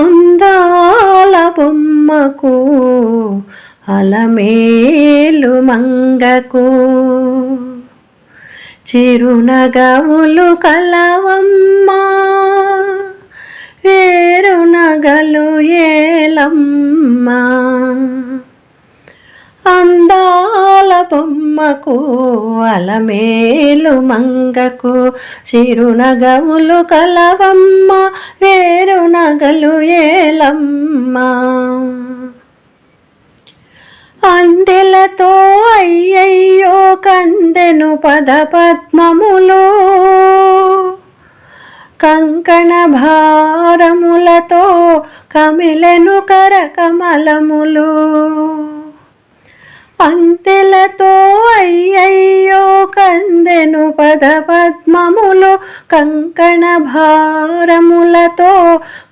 అందాల బొమ్మకు అలమేలు మంగకు. చిరునగవులు కలవమ్మా వేరునగలు ఏలమ్మా. బొమ్మకు అలమేలు మంగకు చిరునగములు కలవమ్మ వేరు నగలు అందెలతో అయ్యయ్యో కందెను పద పద్మములు కంకణ భారములతో కమిలెను కరకమలములు. అంతెలతో అయ్యయ్యో కందెను పద పద్మములు కంకణ భారములతో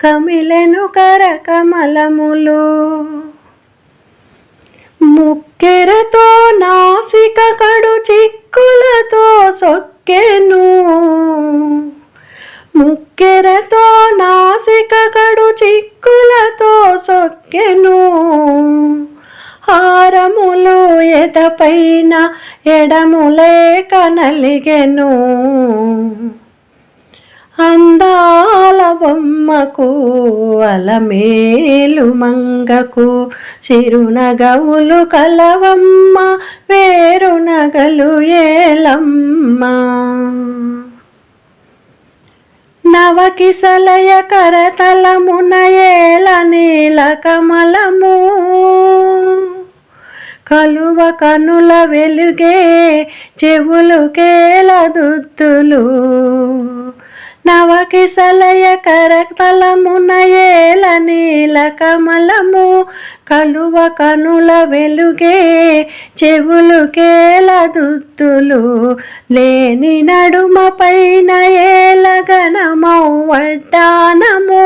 కమిలెను కరకమలములు ముక్కెరతో నాసిక కడు చిక్కులతో సొక్కెను. ముక్కెరతో నాసిక కడు చిక్కులతో సొక్కెను. భారములు ఎదపైన ఎడములే కనలిగెను. అందాల బొమ్మకు అలమేలు మంగకు చిరునగవులు కలవమ్మ వేరునగలు ఏలమ్మ. నవకిసలయ కరతలమున ఏల నీల కమలము కలువ కనుల వెలుగే చెవులు కేల దుద్దులు. నవకిసలయ కరతలమున ఏల నీల కమలము. కలువ కనుల వెలుగే చెవులు కేల దుద్దులు. లేని నడుమ పైన ఏలగనమౌ వడ్డానము.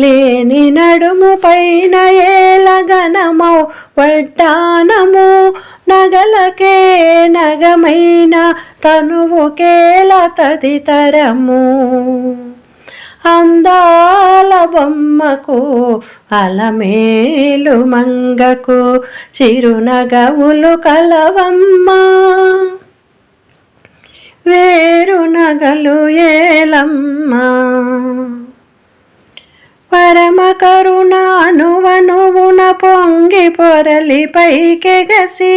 లేని నడుము పైన ఏలగనమౌ వడ్డానము నగలకే నగమైన తనువుకేల తదితరము అందాల బొమ్మకు అలమేలు మంగకు చిరునగవులు కలవమ్మ. వేరు నగలు ఏలమ్మా. పరమ కరుణానువనువున పొంగి పొరలి పైకెగసి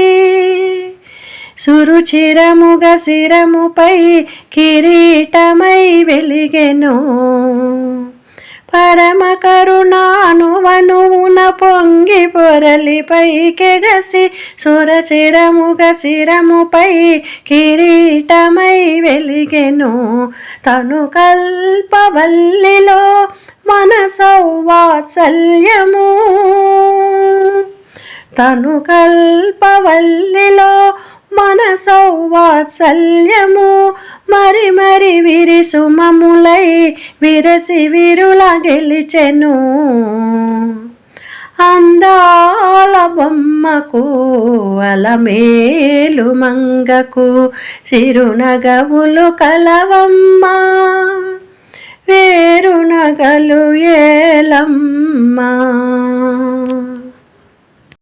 సురుచిరముగ శిరముపై కిరీటమై వెలిగెను. పరమ కరుణానువనువున పొంగి పొరలి పైకెగసి సురచిరముగ శిరముపై కిరీటమై వెలిగెను. తను కల్పవల్లిలో మనసౌవాత్సల్యము తను కల్పవల్లిలో మనసౌవాత్సల్యము మరి మరి విరిసుమములై విరసి విరుల గెలిచెను. అందాల బొమ్మకు అలమేలు మంగకు చిరునగవులు కలవమ్మ. వేరునగలు ఏలమ్మా.